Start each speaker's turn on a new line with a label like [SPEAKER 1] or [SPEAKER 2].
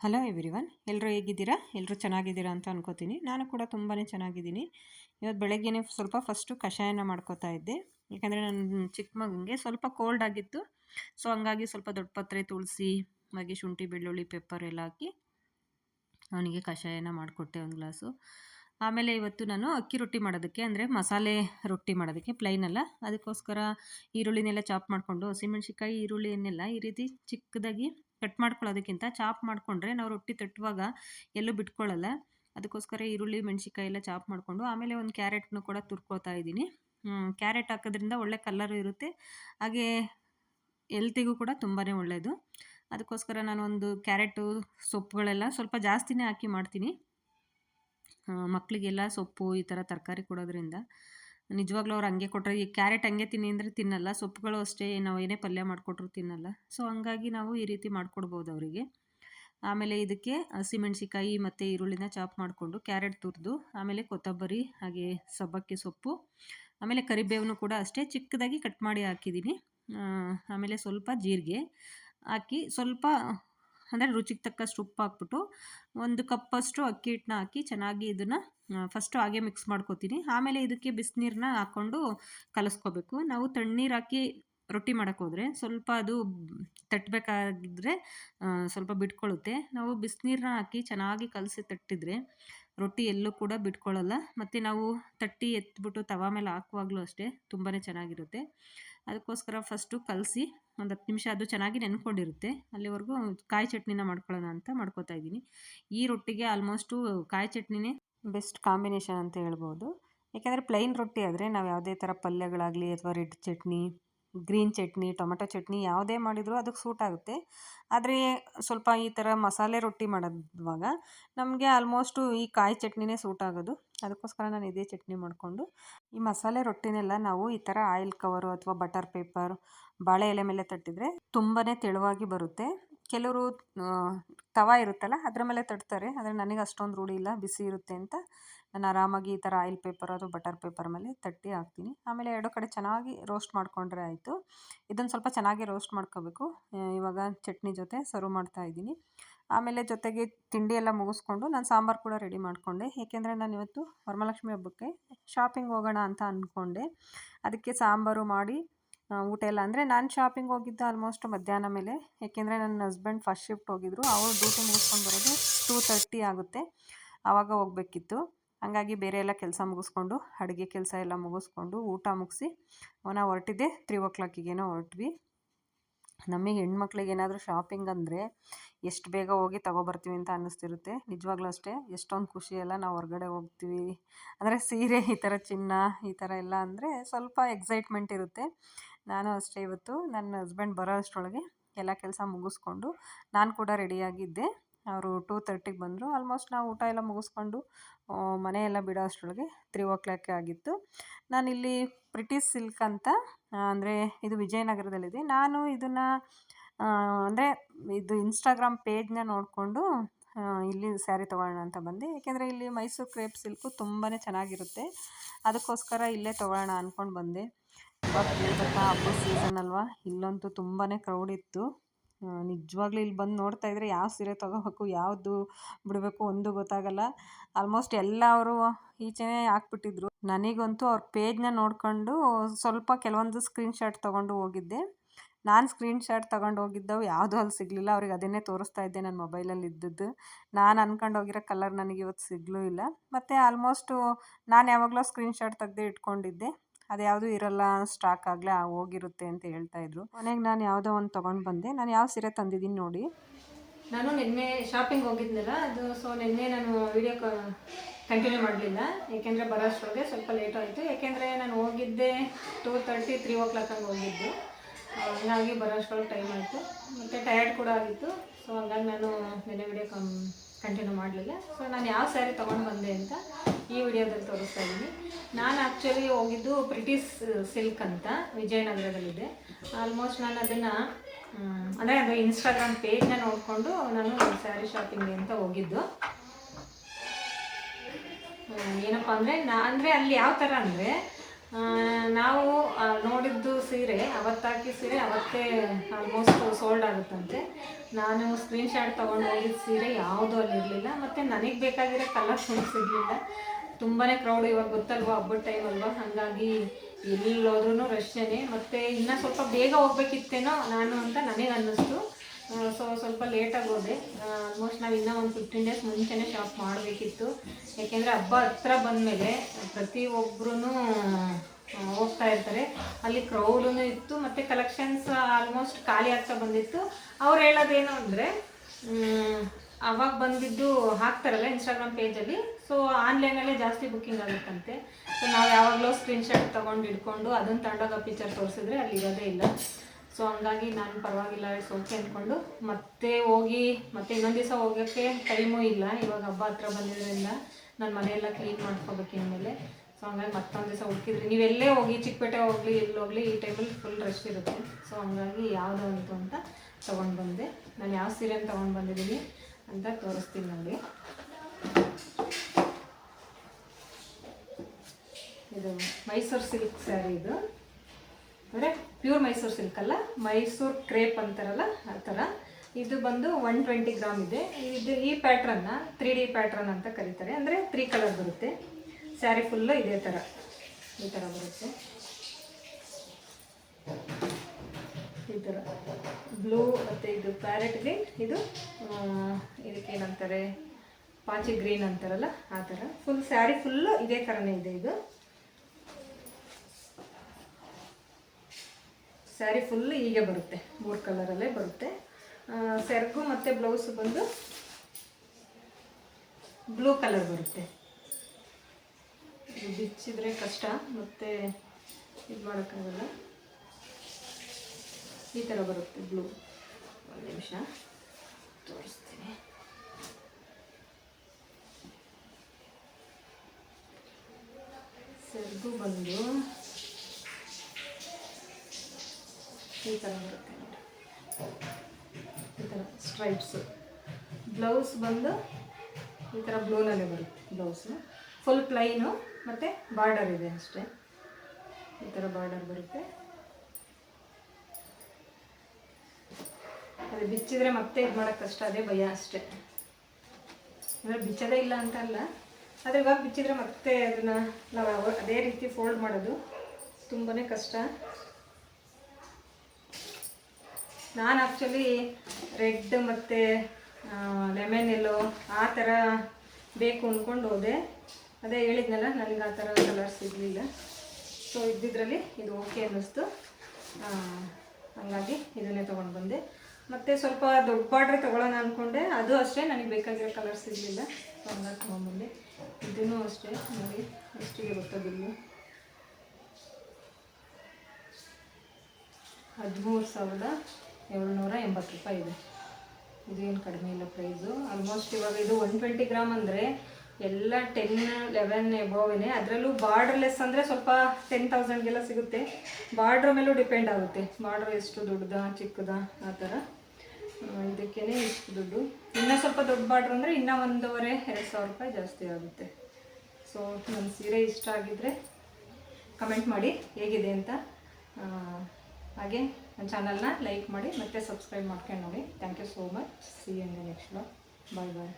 [SPEAKER 1] Hello every one ಎಲ್ಲರೂ ಹೇಗಿದ್ದೀರಾ? ಎಲ್ಲರೂ ಚೆನ್ನಾಗಿದ್ದೀರಾ ಅಂತ ಅನ್ಕೋತೀನಿ. ನಾನು ಕೂಡ ತುಂಬಾ ಚೆನ್ನಾಗಿದ್ದೀನಿ. ಇವತ್ತು ಬೆಳಗ್ಗೆನೇ ಸ್ವಲ್ಪ ಫಸ್ಟು ಕಷಾಯನ ಮಾಡ್ಕೋತಾ ಇದ್ದೆ. ಯಾಕಂದರೆ ನನ್ನ ಚಿಕ್ಕ ಮಗನಿಗೆ ಸ್ವಲ್ಪ ಕೋಲ್ಡ್ ಆಗಿತ್ತು. ಸೊ ಹಂಗಾಗಿ ಸ್ವಲ್ಪ ದೊಡ್ಡ ಪತ್ರೆ ತುಳಸಿ, ಹಾಗೆ ಶುಂಠಿ, ಬೆಳ್ಳುಳ್ಳಿ ಪೆಪ್ಪರ್ ಎಲ್ಲ ಹಾಕಿ ಅವನಿಗೆ ಕಷಾಯನ ಮಾಡಿಕೊಟ್ಟೆ ಒಂದು ಗ್ಲಾಸು ಆಮೇಲೆ ಇವತ್ತು ನಾನು ಅಕ್ಕಿ ರೊಟ್ಟಿ ಮಾಡೋದಕ್ಕೆ ಅಂದರೆ ಮಸಾಲೆ ರೊಟ್ಟಿ ಮಾಡೋದಕ್ಕೆ ಪ್ಲೈನ್ ಅಲ್ಲ. ಅದಕ್ಕೋಸ್ಕರ ಈರುಳ್ಳಿನೆಲ್ಲ ಚಾಪ್ ಮಾಡಿಕೊಂಡು ಹಸಿಮೆಣ್ಸಿಕಾಯಿ ಈರುಳ್ಳಿಯನ್ನೆಲ್ಲ ಈ ರೀತಿ ಚಿಕ್ಕದಾಗಿ ಕಟ್ ಮಾಡ್ಕೊಳ್ಳೋದಕ್ಕಿಂತ ಚಾಪ್ ಮಾಡಿಕೊಂಡ್ರೆ ನಾವು ರೊಟ್ಟಿ ತಟ್ಟುವಾಗ ಎಲ್ಲೂ ಬಿಟ್ಕೊಳ್ಳಲ್ಲ. ಅದಕ್ಕೋಸ್ಕರ ಈರುಳ್ಳಿ ಮೆಣಸಿಕಾಯಿ ಎಲ್ಲ ಚಾಪ್ ಮಾಡಿಕೊಂಡು, ಆಮೇಲೆ ಒಂದು ಕ್ಯಾರೆಟ್ನು ಕೂಡ ತುರ್ಕೋತಾ ಇದ್ದೀನಿ. ಕ್ಯಾರೆಟ್ ಹಾಕೋದ್ರಿಂದ ಒಳ್ಳೆ ಕಲ್ಲರು ಇರುತ್ತೆ. ಹಾಗೆ ಎಲ್ತಿಗೂ ಕೂಡ ತುಂಬಾ ಒಳ್ಳೆಯದು ಅದಕ್ಕೋಸ್ಕರ ನಾನು ಒಂದು ಕ್ಯಾರೆಟು ಸೊಪ್ಪುಗಳೆಲ್ಲ ಸ್ವಲ್ಪ ಜಾಸ್ತಿನೇ ಹಾಕಿ ಮಾಡ್ತೀನಿ. ಮಕ್ಕಳಿಗೆಲ್ಲ ಸೊಪ್ಪು ಈ ಥರ ತರಕಾರಿ ಕೊಡೋದ್ರಿಂದ. ನಿಜವಾಗ್ಲೂ ಅವ್ರು ಹಂಗೆ ಕೊಟ್ಟರೆ ಈ ಕ್ಯಾರೆಟ್ ಹಂಗೆ ತಿನ್ನಿ ಅಂದರೆ ತಿನ್ನಲ್ಲ, ಸೊಪ್ಪುಗಳು ಅಷ್ಟೇ ನಾವು ಏನೇ ಪಲ್ಯ ಮಾಡಿಕೊಟ್ರು ತಿನ್ನಲ್ಲ. ಸೊ ಹಂಗಾಗಿ ನಾವು ಈ ರೀತಿ ಮಾಡಿಕೊಡ್ಬೋದು ಅವರಿಗೆ. ಆಮೇಲೆ ಇದಕ್ಕೆ ಹಸಿಮೆಣ್ಸಿಕಾಯಿ ಮತ್ತು ಈರುಳ್ಳಿನ ಚಾಪ್ ಮಾಡಿಕೊಂಡು ಕ್ಯಾರೆಟ್ ತುರಿದು, ಆಮೇಲೆ ಕೊತ್ತಂಬರಿ, ಹಾಗೆ ಸಬ್ಬಕ್ಕಿ ಸೊಪ್ಪು, ಆಮೇಲೆ ಕರಿಬೇವನ್ನು ಕೂಡ ಅಷ್ಟೇ ಚಿಕ್ಕದಾಗಿ ಕಟ್ ಮಾಡಿ ಹಾಕಿದ್ದೀನಿ. ಆಮೇಲೆ ಸ್ವಲ್ಪ ಜೀರಿಗೆ ಹಾಕಿ ಸ್ವಲ್ಪ ಅಂದರೆ ರುಚಿಗೆ ತಕ್ಕಷ್ಟು ಉಪ್ಪು ಹಾಕ್ಬಿಟ್ಟು ಒಂದು ಕಪ್ಪಷ್ಟು ಅಕ್ಕಿ ಹಿಟ್ಟನ್ನ ಹಾಕಿ ಚೆನ್ನಾಗಿ ಇದನ್ನು ಫಸ್ಟು ಹಾಗೆ ಮಿಕ್ಸ್ ಮಾಡ್ಕೋತೀನಿ. ಆಮೇಲೆ ಇದಕ್ಕೆ ಬಿಸಿನೀರನ್ನ ಹಾಕ್ಕೊಂಡು ಕಲಸ್ಕೋಬೇಕು. ನಾವು ತಣ್ಣೀರು ಹಾಕಿ ರೊಟ್ಟಿ ಮಾಡೋಕ್ಕೆ ಹೋದರೆ ಸ್ವಲ್ಪ ಅದು ತಟ್ಟಬೇಕಾಗಿದ್ರೆ ಸ್ವಲ್ಪ ಬಿಟ್ಕೊಳ್ಳುತ್ತೆ ನಾವು ಬಿಸಿನೀರನ್ನ ಹಾಕಿ ಚೆನ್ನಾಗಿ ಕಲಸಿ ತಟ್ಟಿದರೆ ರೊಟ್ಟಿ ಎಲ್ಲೂ ಕೂಡ ಬಿಟ್ಕೊಳ್ಳಲ್ಲ ಮತ್ತು ನಾವು ತಟ್ಟಿ ಎತ್ಬಿಟ್ಟು ತವಾ ಮೇಲೆ ಹಾಕುವಾಗಲೂ ಅಷ್ಟೇ ತುಂಬಾ ಚೆನ್ನಾಗಿರುತ್ತೆ. ಅದಕ್ಕೋಸ್ಕರ ಫಸ್ಟು ಕಲಸಿ ಒಂದು ಹತ್ತು ನಿಮಿಷ ಅದು ಚೆನ್ನಾಗಿ ನೆನ್ಕೊಂಡಿರುತ್ತೆ. ಅಲ್ಲಿವರೆಗೂ ಕಾಯಿ ಚಟ್ನಿನ ಮಾಡ್ಕೊಳ್ಳೋಣ ಅಂತ ಮಾಡ್ಕೋತಾ ಇದ್ದೀನಿ. ಈ ರೊಟ್ಟಿಗೆ ಆಲ್ಮೋಸ್ಟು ಕಾಯಿ ಚಟ್ನಿನೇ ಬೆಸ್ಟ್ ಕಾಂಬಿನೇಷನ್ ಅಂತ ಹೇಳ್ಬೋದು. ಯಾಕೆಂದರೆ ಪ್ಲೈನ್ ರೊಟ್ಟಿ ಆದರೆ ನಾವು ಯಾವುದೇ ಥರ ಪಲ್ಯಗಳಾಗಲಿ ಅಥವಾ red chutney green chutney, tomato chutney ಯಾವುದೇ ಮಾಡಿದರೂ ಅದಕ್ಕೆ ಸೂಟ್ ಆಗುತ್ತೆ. ಆದರೆ ಸ್ವಲ್ಪ ಈ ಥರ ಮಸಾಲೆ ರೊಟ್ಟಿ ಮಾಡೋದ್ವಾಗ ನಮಗೆ ಆಲ್ಮೋಸ್ಟು ಈ ಕಾಯಿ ಚಟ್ನಿನೇ ಸೂಟ್ ಆಗೋದು. ಅದಕ್ಕೋಸ್ಕರ ನಾನು ಇದೇ ಚಟ್ನಿ ಮಾಡಿಕೊಂಡು ಈ ಮಸಾಲೆ ರೊಟ್ಟಿನೆಲ್ಲ ನಾವು ಈ ಥರ ಆಯಿಲ್ ಕವರು ಅಥವಾ ಬಟರ್ ಪೇಪರ್, ಬಾಳೆ ಎಲೆ ಮೇಲೆ ತಟ್ಟಿದರೆ ತುಂಬಾ ತೆಳುವಾಗಿ ಬರುತ್ತೆ. ಕೆಲವರು ತವ ಇರುತ್ತಲ್ಲ ಅದರ ಮೇಲೆ ತಟ್ತಾರೆ, ಆದರೆ ನನಗೆ ಅಷ್ಟೊಂದು ರೂಢಿ ಇಲ್ಲ, ಬಿಸಿ ಇರುತ್ತೆ ಅಂತ. ನಾನು ಆರಾಮಾಗಿ ಈ ಥರ ಆಯಿಲ್ ಪೇಪರ್ ಅಥವಾ ಬಟರ್ ಪೇಪರ್ ಮೇಲೆ ತಟ್ಟಿ ಹಾಕ್ತೀನಿ. ಆಮೇಲೆ ಎರಡು ಕಡೆ ಚೆನ್ನಾಗಿ ರೋಸ್ಟ್ ಮಾಡಿಕೊಂಡ್ರೆ ಆಯಿತು. ಇದನ್ನು ಸ್ವಲ್ಪ ಚೆನ್ನಾಗಿ ರೋಸ್ಟ್ ಮಾಡ್ಕೋಬೇಕು. ಇವಾಗ ಚಟ್ನಿ ಜೊತೆ ಸರ್ವ್ ಮಾಡ್ತಾ ಇದ್ದೀನಿ. ಆಮೇಲೆ ಜೊತೆಗೆ ತಿಂಡಿ ಎಲ್ಲ ಮುಗಿಸ್ಕೊಂಡು ನಾನು ಸಾಂಬಾರು ಕೂಡ ರೆಡಿ ಮಾಡಿಕೊಂಡೆ. ಏಕೆಂದರೆ ನಾನು ಇವತ್ತು ವರಮಹಾಲಕ್ಷ್ಮಿ ಹಬ್ಬಕ್ಕೆ ಶಾಪಿಂಗ್ ಹೋಗೋಣ ಅಂತ ಅಂದ್ಕೊಂಡೆ. ಅದಕ್ಕೆ ಸಾಂಬಾರು ಮಾಡಿ ಊಟ ಎಲ್ಲ. ಅಂದರೆ ನಾನು ಶಾಪಿಂಗ್ ಹೋಗಿದ್ದು ಆಲ್ಮೋಸ್ಟ್ ಮಧ್ಯಾಹ್ನ ಮೇಲೆ. ಏಕೆಂದರೆ ನನ್ನ ಹಸ್ಬೆಂಡ್ ಫಸ್ಟ್ ಶಿಫ್ಟ್ ಹೋಗಿದ್ರು. ಅವರು ಡ್ಯೂಟಿ ಮುಗಿಸ್ಕೊಂಡು ಬರೋದು ಟೂ ತರ್ಟಿ ಆಗುತ್ತೆ. ಆವಾಗ ಹೋಗಬೇಕಿತ್ತು. ಹಾಗಾಗಿ ಬೇರೆ ಎಲ್ಲ ಕೆಲಸ ಮುಗಿಸ್ಕೊಂಡು, ಅಡುಗೆ ಕೆಲಸ ಎಲ್ಲ ಮುಗಿಸ್ಕೊಂಡು ಊಟ ಮುಗಿಸಿ, ಅವನ ಹೊರಟಿದ್ದೆ. ತ್ರೀ ಓ ಕ್ಲಾಕಿಗೇನೋ ಹೊರಟ್ವಿ. ನಮಗೆ ಹೆಣ್ಮಕ್ಳಿಗೆ ಏನಾದರೂ ಶಾಪಿಂಗ್ ಅಂದರೆ ಎಷ್ಟು ಬೇಗ ಹೋಗಿ ತೊಗೊಬರ್ತೀವಿ ಅಂತ ಅನ್ನಿಸ್ತಿರುತ್ತೆ. ನಿಜವಾಗ್ಲೂ ಅಷ್ಟೇ. ಎಷ್ಟೊಂದು ಖುಷಿ ಎಲ್ಲ ನಾವು ಹೊರಗಡೆ ಹೋಗ್ತೀವಿ. ಅಂದರೆ ಸೀರೆ ಈ ಥರ ಚಿನ್ನ, ಈ ಥರ ಎಲ್ಲ ಅಂದರೆ ಸ್ವಲ್ಪ ಎಕ್ಸೈಟ್ಮೆಂಟ್ ಇರುತ್ತೆ. ನಾನು ಅಷ್ಟೇ ಇವತ್ತು. ನನ್ನ ಹಸ್ಬೆಂಡ್ ಬರೋ ಅಷ್ಟರೊಳಗೆ ಎಲ್ಲ ಕೆಲಸ ಮುಗಿಸ್ಕೊಂಡು ನಾನು ಕೂಡ ರೆಡಿಯಾಗಿದ್ದೆ ಅವರು ಟೂ ತರ್ಟಿಗೆ ಬಂದರು. ಆಲ್ಮೋಸ್ಟ್ ನಾವು ಊಟ ಎಲ್ಲ ಮುಗಿಸ್ಕೊಂಡು ಮನೆಯೆಲ್ಲ ಬಿಡೋ ಅಷ್ಟರೊಳಗೆ ತ್ರೀ ಓ ಕ್ಲಾಕ್ ಆಗಿತ್ತು. ನಾನಿಲ್ಲಿ ಪ್ರಿಟಿ ಸಿಲ್ಕ್ ಅಂತ ಅಂದರೆ ಇದು ವಿಜಯನಗರದಲ್ಲಿದೆ. ನಾನು ಇದನ್ನು ಅಂದರೆ ಇದು ಇನ್ಸ್ಟಾಗ್ರಾಮ್ ಪೇಜ್ನ ನೋಡಿಕೊಂಡು ಇಲ್ಲಿ ಸ್ಯಾರಿ ತೊಗೊಳ್ಳೋಣ ಅಂತ ಬಂದೆ. ಏಕೆಂದರೆ ಇಲ್ಲಿ ಮೈಸೂರು ಕ್ರೇಪ್ ಸಿಲ್ಕು ತುಂಬಾ ಚೆನ್ನಾಗಿರುತ್ತೆ. ಅದಕ್ಕೋಸ್ಕರ ಇಲ್ಲೇ ತೊಗೊಳ್ಳೋಣ ಅಂದ್ಕೊಂಡು ಬಂದೆ. ಹಬ್ಬ ಸೀಸನ್ ಅಲ್ವಾ? ಇಲ್ಲಂತೂ ತುಂಬಾ ಕ್ರೌಡ್ ಇತ್ತು. ನಿಜವಾಗ್ಲೂ ಇಲ್ಲಿ ಬಂದು ನೋಡ್ತಾ ಇದ್ದರೆ ಯಾವ ಸೀರೆ ತೊಗೋಬೇಕು, ಯಾವುದು ಬಿಡಬೇಕು ಒಂದು ಗೊತ್ತಾಗಲ್ಲ. ಆಲ್ಮೋಸ್ಟ್ ಎಲ್ಲ ಅವರು ಈಚೆನೇ ಹಾಕ್ಬಿಟ್ಟಿದ್ರು. ನನಗಂತೂ ಅವ್ರ ಪೇಜ್ನ ನೋಡ್ಕೊಂಡು ಸ್ವಲ್ಪ ಕೆಲವೊಂದು ಸ್ಕ್ರೀನ್ ಶಾಟ್ ತೊಗೊಂಡು ಹೋಗಿದ್ದೆ. ನಾನು ಸ್ಕ್ರೀನ್ ಶಾಟ್ ತೊಗೊಂಡು ಹೋಗಿದ್ದವು, ಯಾವುದೂ ಅಲ್ಲಿ ಸಿಗಲಿಲ್ಲ. ಅವ್ರಿಗೆ ಅದನ್ನೇ ತೋರಿಸ್ತಾ ಇದ್ದೆ ನನ್ನ ಮೊಬೈಲಲ್ಲಿ ಇದ್ದದ್ದು. ನಾನು ಅಂದ್ಕೊಂಡು ಹೋಗಿರೋ ಕಲರ್ ನನಗೆ ಇವತ್ತು ಸಿಗಲೂ ಇಲ್ಲ. ಮತ್ತು ಆಲ್ಮೋಸ್ಟು ನಾನು ಯಾವಾಗಲೂ ಸ್ಕ್ರೀನ್ ಶಾಟ್ ತೆಗೆದೇ ಇಟ್ಕೊಂಡಿದ್ದೆ. ಅದು ಯಾವುದೂ ಇರಲ್ಲ ಸ್ಟಾಕ್ ಆಗಲೇ ಹೋಗಿರುತ್ತೆ ಅಂತ ಹೇಳ್ತಾ ಇದ್ರು. ಮನೆಗೆ ನಾನು ಯಾವುದೋ ಒಂದು ತೊಗೊಂಡು ಬಂದೆ. ನಾನು ಯಾವ ಸೀರೆ ತಂದಿದ್ದೀನಿ ನೋಡಿ.
[SPEAKER 2] ನಾನು ನಿನ್ನೆ ಶಾಪಿಂಗ್ ಹೋಗಿದ್ನಲ್ಲ, ಅದು ಸೊ ನಿನ್ನೆ ನಾನು ವಿಡಿಯೋ ಕಂಟಿನ್ಯೂ ಮಾಡಲಿಲ್ಲ. ಏಕೆಂದರೆ ಬರೋಷ್ಟೊಳಗೆ ಸ್ವಲ್ಪ ಲೇಟ್ ಆಯಿತು. ಏಕೆಂದರೆ ನಾನು ಹೋಗಿದ್ದೆ two thirty three o'clock ಹಂಗೆ ಹೋಗಿದ್ದು. ಹಂಗಾಗಿ ಬರೋಷ್ಟೊಳಗೆ ಟೈಮ್ ಆಯಿತು. ಮತ್ತು ಟಯರ್ಡ್ ಕೂಡ ಆಗಿತ್ತು. ಸೊ ಹಂಗಾಗಿ ನಾನು ನಿನ್ನೆ ವಿಡಿಯೋ ಕಮ್ ಕಂಟಿನ್ಯೂ ಮಾಡಲಿಲ್ಲ. ಸೊ ನಾನು ಯಾವ ಸ್ಯಾರಿ ತೊಗೊಂಡು ಬಂದೆ ಅಂತ ಈ ವಿಡಿಯೋದಲ್ಲಿ ತೋರಿಸ್ತಾ ಇದ್ದೀನಿ ನಾನು ಆ್ಯಕ್ಚುಲಿ ಹೋಗಿದ್ದು ಬ್ರಿಟಿಷ್ ಸಿಲ್ಕ್ ಅಂತ ವಿಜಯನಗರದಲ್ಲಿದೆ. ಆಲ್ಮೋಸ್ಟ್ ನಾನು ಅದನ್ನು ಅಂದರೆ ಅದು ಇನ್ಸ್ಟಾಗ್ರಾಮ್ ಪೇಜ್ನ ನೋಡಿಕೊಂಡು ನಾನು ಸ್ಯಾರಿ ಶಾಪಿಂಗ್ ಅಂತ ಹೋಗಿದ್ದು. ಏನಪ್ಪ ಅಂದರೆ, ನಾ ಅಂದರೆ ಅಲ್ಲಿ ಯಾವ ಥರ ಅಂದರೆ ನಾವು ನೋಡಿದ್ದು ಸೀರೆ, ಅವತ್ತಾಕಿ ಸೀರೆ, ಅವತ್ತೇ ಆಲ್ಮೋಸ್ಟ್ ಸೋಲ್ಡ್ ಆಗುತ್ತಂತೆ. ನಾನು ಸ್ಕ್ರೀನ್ ಶಾಟ್ ತೊಗೊಂಡು ಹೋಗಿದ್ದ ಸೀರೆ ಯಾವುದೂ ಅಲ್ಲಿರಲಿಲ್ಲ. ಮತ್ತು ನನಗೆ ಬೇಕಾಗಿರೋ ಕಲರ್ ಸಿಗಲಿಲ್ಲ. ತುಂಬಾ ಕ್ರೌಡ್ ಇವಾಗ ಗೊತ್ತಲ್ವ, ಹಬ್ಬದ ಟೈಮ್ ಅಲ್ವಾ? ಹಾಗಾಗಿ ಎಲ್ಲಿ ಹೋದ್ರೂ ರಶ್ನೇ ಮತ್ತು ಇನ್ನೂ ಸ್ವಲ್ಪ ಬೇಗ ಹೋಗ್ಬೇಕಿತ್ತೇನೋ ನಾನು ಅಂತ ನನಗೆ ಅನ್ನಿಸ್ತು ಸೊ ಸ್ವಲ್ಪ ಲೇಟಾಗಿ ಹೋದೆ ಆಲ್ಮೋಸ್ಟ್ ನಾವು ಇನ್ನೂ ಒಂದು ಫಿಫ್ಟೀನ್ ಡೇಸ್ ಮುಂಚೆನೇ ಶಾಪ್ ಮಾಡಬೇಕಿತ್ತು. ಯಾಕೆಂದರೆ ಹಬ್ಬ ಹತ್ರ ಬಂದಮೇಲೆ ಪ್ರತಿಯೊಬ್ಬರೂ ಹೋಗ್ತಾ ಇರ್ತಾರೆ. ಅಲ್ಲಿ ಕ್ರೌಡೂ ಇತ್ತು, ಮತ್ತು ಕಲೆಕ್ಷನ್ಸ್ ಆಲ್ಮೋಸ್ಟ್ ಖಾಲಿ ಆಗ್ತಾ ಬಂದಿತ್ತು. ಅವ್ರು ಹೇಳೋದೇನು ಅಂದರೆ ಅವಾಗ ಬಂದಿದ್ದು ಹಾಕ್ತಾರಲ್ಲ ಇನ್ಸ್ಟಾಗ್ರಾಮ್ ಪೇಜಲ್ಲಿ ಸೊ ಆನ್ಲೈನಲ್ಲೇ ಜಾಸ್ತಿ ಬುಕ್ಕಿಂಗ್ ಆಗುತ್ತಂತೆ. ಸೊ ನಾವು ಯಾವಾಗಲೂ ಸ್ಕ್ರೀನ್ಶಾಟ್ ತೊಗೊಂಡು ಇಟ್ಕೊಂಡು ಅದನ್ನು ತಗೊಂಡೋಗೋ ಪಿಕ್ಚರ್ ತೋರಿಸಿದ್ರೆ ಅಲ್ಲಿ ಇರೋದೇ ಇಲ್ಲ. ಸೊ ಹಂಗಾಗಿ ನಾನು ಪರವಾಗಿಲ್ಲ ಇಟ್ಸ್ ಓಕೆ ಅಂದ್ಕೊಂಡು ಮತ್ತೆ ಹೋಗಿ, ಮತ್ತೆ ಇನ್ನೊಂದು ದಿವಸ ಹೋಗೋಕ್ಕೆ ಟೈಮೂ ಇಲ್ಲ. ಇವಾಗ ಹಬ್ಬ ಹತ್ರ ಬಂದಿರೋದ್ರಿಂದ ನಾನು ಮನೆಯೆಲ್ಲ ಕ್ಲೀನ್ ಮಾಡ್ಕೋಬೇಕು ಇನ್ಮೇಲೆ. ಸೊ ಹಂಗಾಗಿ ಮತ್ತೊಂದು ದಿವಸ ಹುಡುಕಿದ್ರಿ ನೀವೆಲ್ಲೇ ಹೋಗಿ, ಚಿಕ್ಕಪೇಟೆ ಹೋಗಲಿ ಎಲ್ಲಿ ಹೋಗಲಿ, ಈ ಟೈಮಲ್ಲಿ ಫುಲ್ ರಶ್ ಇರುತ್ತೆ. ಸೊ ಹಂಗಾಗಿ ಯಾವುದು ಅಂತು ಅಂತ ತೊಗೊಂಡು ಬಂದೆ. ನಾನು ಯಾವ ಸೀರೆನ ತೊಗೊಂಡು ಬಂದಿದ್ದೀನಿ ಅಂತ ತೋರಿಸ್ತೀನಿ ನನಗೆ ಇದು ಮೈಸೂರು ಸಿಲ್ಕ್ ಸ್ಯಾರಿ ಇದು. ಅಂದರೆ ಪ್ಯೂರ್ ಮೈಸೂರು ಸಿಲ್ಕ್ ಅಲ್ಲ? ಮೈಸೂರು ಕ್ರೇಪ್ ಅಂತಾರಲ್ಲ, ಆ ಥರ. ಇದು ಬಂದು ಒನ್ ಟ್ವೆಂಟಿ ಗ್ರಾಮ್ ಇದೆ. ಇದು ಈ ಪ್ಯಾಟ್ರನ್ನ ತ್ರೀ ಡಿ ಪ್ಯಾಟ್ರನ್ ಅಂತ ಕರೀತಾರೆ. ಅಂದರೆ ತ್ರೀ ಕಲರ್ ಬರುತ್ತೆ. ಸ್ಯಾರಿ ಫುಲ್ಲು ಇದೇ ಥರ. ಈ ಥರ ಬರುತ್ತೆ. ಈ ಥರ. ಬ್ಲೂ ಮತ್ತು ಇದು ಪ್ಯಾರೆಟ್ ಗ್ರೀನ್ ಇದು ಇದಕ್ಕೆ ಏನಂತಾರೆ? ಪಾಚಿ ಗ್ರೀನ್ ಅಂತಾರಲ್ಲ, ಆ ಥರ. ಫುಲ್ ಸ್ಯಾರಿ ಫುಲ್ಲು ಇದೇ ಥರನೇ ಇದೆ ಇದು. ಸ್ಯಾರಿ ಫುಲ್ ಹೀಗೆ ಬರುತ್ತೆ. ಮೂರು ಕಲರಲ್ಲೇ ಬರುತ್ತೆ. ಸೆರಗು ಮತ್ತು ಬ್ಲೌಸ್ ಬಂದು ಬ್ಲೂ ಕಲರ್ ಬರುತ್ತೆ. ಬಿಚ್ಚಿದ್ರೆ ಕಷ್ಟ, ಮತ್ತು ಇದು ಮಾಡೋಕ್ಕಾಗಲ್ಲ. ಈ ಥರ ಬರುತ್ತೆ ಬ್ಲೂ ಒಂದು ನಿಮಿಷ. ತೋರಿಸ್ತೀನಿ. ಸೆರಗು ಬಂದು ಈ ಥರ ಬರುತ್ತೆ ಈ ಥರ ಸ್ಟ್ರೈಪ್ಸು ಬ್ಲೌಸ್ ಬಂದು ಈ ಥರ ಬ್ಲೂನಲ್ಲೇ ಬರುತ್ತೆ ಬ್ಲೌಸು ಫುಲ್ ಪ್ಲೈನು ಮತ್ತು ಬಾರ್ಡರ್ ಇದೆ ಅಷ್ಟೇ. ಈ ಥರ ಬಾರ್ಡರ್ ಬರುತ್ತೆ. ಅದು ಬಿಚ್ಚಿದ್ರೆ ಮತ್ತೆ ಇದು ಮಾಡೋಕ್ಕೆ ಕಷ್ಟ, ಅದೇ ಭಯ ಅಷ್ಟೇ. ಅಂದರೆ ಬಿಚ್ಚೋದೇ ಇಲ್ಲ ಅಂತ ಅಲ್ಲ. ಆದರೆ ಇವಾಗ ಬಿಚ್ಚಿದ್ರೆ ಮತ್ತೆ ಅದನ್ನು ನಾವು ಅದೇ ರೀತಿ ಫೋಲ್ಡ್ ಮಾಡೋದು ತುಂಬಾ ಕಷ್ಟ. ನಾನು ಆ್ಯಕ್ಚುಲಿ ರೆಡ್ ಮತ್ತು ಲೆಮನ್ ಎಲ್ಲೋ ಆ ಥರ ಬೇಕು ಅಂದ್ಕೊಂಡು ಹೋದೆ. ಅದೇ ಹೇಳಿದ್ನಲ್ಲ, ನನಗೆ ಆ ಥರ ಕಲರ್ ಸಿಗಲಿಲ್ಲ ಸೊ ಇದ್ದಿದ್ರಲ್ಲಿ ಇದು ಓಕೆ ಅನ್ನಿಸ್ತು. ಹಂಗಾಗಿ ಇದನ್ನೇ ತೊಗೊಂಡು ಬಂದೆ. ಮತ್ತು ಸ್ವಲ್ಪ ದೊಡ್ಡ ಬಾರ್ಡ್ರೆ ತೊಗೊಳ್ಳೋಣ ಅಂದ್ಕೊಂಡೆ ಅದು ಅಷ್ಟೇ, ನನಗೆ ಬೇಕಾಗಿರೋ ಕಲರ್ ಇರಲಿಲ್ಲ. ಹಂಗಾಗಿ ತೊಗೊಂಡ್ಬಂದೆ ಇದನ್ನು ಅಷ್ಟೇ, ನೋಡಿ ಎಷ್ಟಿಗೆ ಗೊತ್ತಾಗಿಲ್ಲ ಹದಿಮೂರು ಸಾವಿರದ ಏಳ್ನೂರ ಎಂಬತ್ತು ರೂಪಾಯಿ ಇದೆ. ಇದೇನು ಕಡಿಮೆ ಇಲ್ಲ ಪ್ರೈಸು ಆಲ್ಮೋಸ್ಟ್ ಇವಾಗ ಇದು ಒನ್ ಟ್ವೆಂಟಿ ಗ್ರಾಮ್ ಅಂದರೆ ಎಲ್ಲ ಟೆನ್ ಲೆವೆನ್ ಎಬೋವೇನೆ ಅದರಲ್ಲೂ ಬಾರ್ಡ್ರ್ಲೆಸ್ ಅಂದರೆ ಸ್ವಲ್ಪ ಟೆನ್ ತೌಸಂಡ್ಗೆಲ್ಲ ಸಿಗುತ್ತೆ. ಬಾರ್ಡ್ರ್ ಮೇಲೂ ಡಿಪೆಂಡ್ ಆಗುತ್ತೆ. ಬಾರ್ಡ್ರ್ ಎಷ್ಟು ದೊಡ್ಡದಾ, ಚಿಕ್ಕದ, ಆ ಥರ. ಇದಕ್ಕೇ ಇಷ್ಟು ದುಡ್ಡು. ಇನ್ನೂ ಸ್ವಲ್ಪ ದೊಡ್ಡ ಬಾರ್ಡ್ರ್ ಅಂದರೆ ಇನ್ನೂ ಒಂದೂವರೆ, ಎರಡು ಸಾವಿರ ರೂಪಾಯಿ ಜಾಸ್ತಿ ಆಗುತ್ತೆ. ಸೊ ನನ್ನ ಸೀರೆ ಇಷ್ಟ ಆಗಿದ್ದರೆ ಕಮೆಂಟ್ ಮಾಡಿ. ಹೇಗಿದೆ ಅಂತ? ಹಾಗೆ. ನನ್ನ ಚಾನಲ್ನ ಲೈಕ್ ಮಾಡಿ ಮತ್ತೆ ಸಬ್ಸ್ಕ್ರೈಬ್ ಮಾಡ್ಕೊಂಡು ನೋಡಿ. Thank you so much see in next bye bye